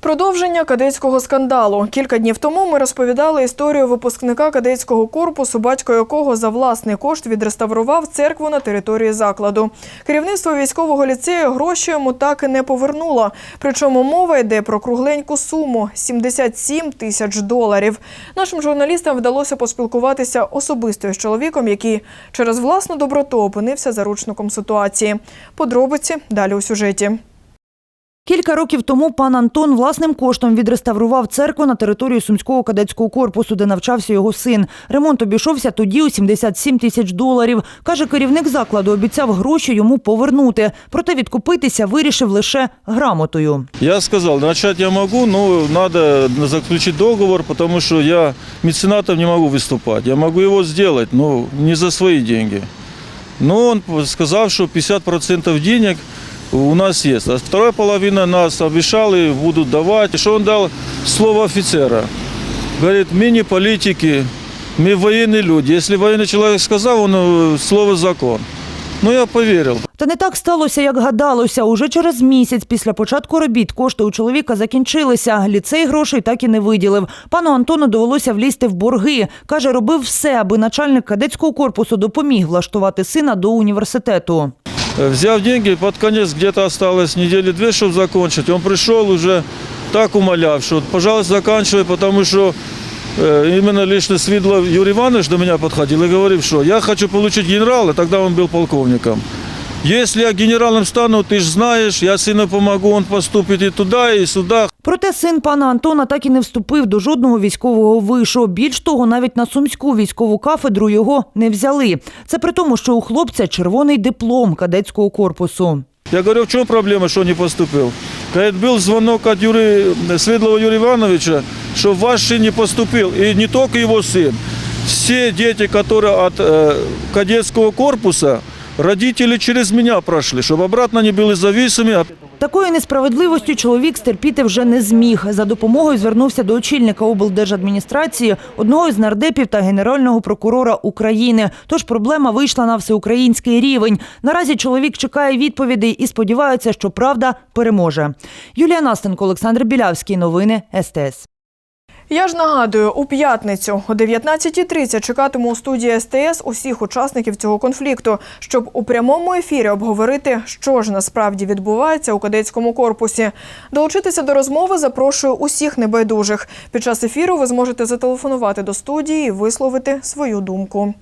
Продовження кадетського скандалу. Кілька днів тому ми розповідали історію випускника кадетського корпусу, батько якого за власний кошт відреставрував церкву на території закладу. Керівництво військового ліцею гроші йому так і не повернуло. Причому мова йде про кругленьку суму 77 тисяч доларів. Нашим журналістам вдалося поспілкуватися особисто з чоловіком, який через власну доброту опинився заручником ситуації. Подробиці далі у сюжеті. Кілька років тому пан Антон власним коштом відреставрував церкву на території Сумського кадетського корпусу, де навчався його син. Ремонт обійшовся тоді у 77 тисяч доларів. Каже, керівник закладу обіцяв гроші йому повернути. Проте відкупитися вирішив лише грамотою. Я сказал, начать я могу, но надо заключить договор, потому что я меценатом не могу выступать. Я могу его сделать, но не за свои деньги. Но он сказал, что 50% денег у нас есть. А вторая половина нас обещали, будут давать. Что он дал слово офицера. Говорит, мы не политики, мы военные люди. Если военный человек сказал, он э, слово закон. Ну, я поверил. Та не так сталося, як гадалося. Уже через місяць після початку робіт кошти у чоловіка закінчилися. Ліцей грошей так і не виділив. Пану Антону довелося влізти в борги. Каже, робив все, аби начальник кадетського корпусу допоміг влаштувати сина до університету. Э, Взяв деньги, под конец где-то осталось недели две, чтобы закончить. Он пришел уже так умоляв, что, пожалуйста, заканчивай, потому что э, именно лично Свидлов Юрий Иванович до меня подходил и говорил, что я хочу получить генерала, тогда он был полковником. Если я генералом стану, ты же знаешь, я сыну помогу, он поступит и туда, и сюда. Проте син пана Антона так і не вступив до жодного військового вишу. Більш того, навіть на сумську військову кафедру його не взяли. Це при тому, що у хлопця червоний диплом кадетського корпусу. Я говорю, в чем проблема, что не поступил? Говорит, был звонок от Юрия, Светлого Юрия Ивановича, что ваш сын не поступил, и не только его сын. Все дети, которые от э, кадетского корпуса, родители через меня прошли, чтобы обратно не были зависимы. Такої несправедливості чоловік стерпіти вже не зміг. За допомогою звернувся до очільника облдержадміністрації, одного із нардепів та генерального прокурора України. Тож проблема вийшла на всеукраїнський рівень. Наразі чоловік чекає відповідей і сподівається, що правда переможе. Юлія Настенко, Олександр Білявський. Новини СТС. Я ж нагадую, у п'ятницю о 19.30 чекатиму у студії СТС усіх учасників цього конфлікту, щоб у прямому ефірі обговорити, що ж насправді відбувається у кадетському корпусі. Долучитися до розмови запрошую усіх небайдужих. Під час ефіру ви зможете зателефонувати до студії і висловити свою думку.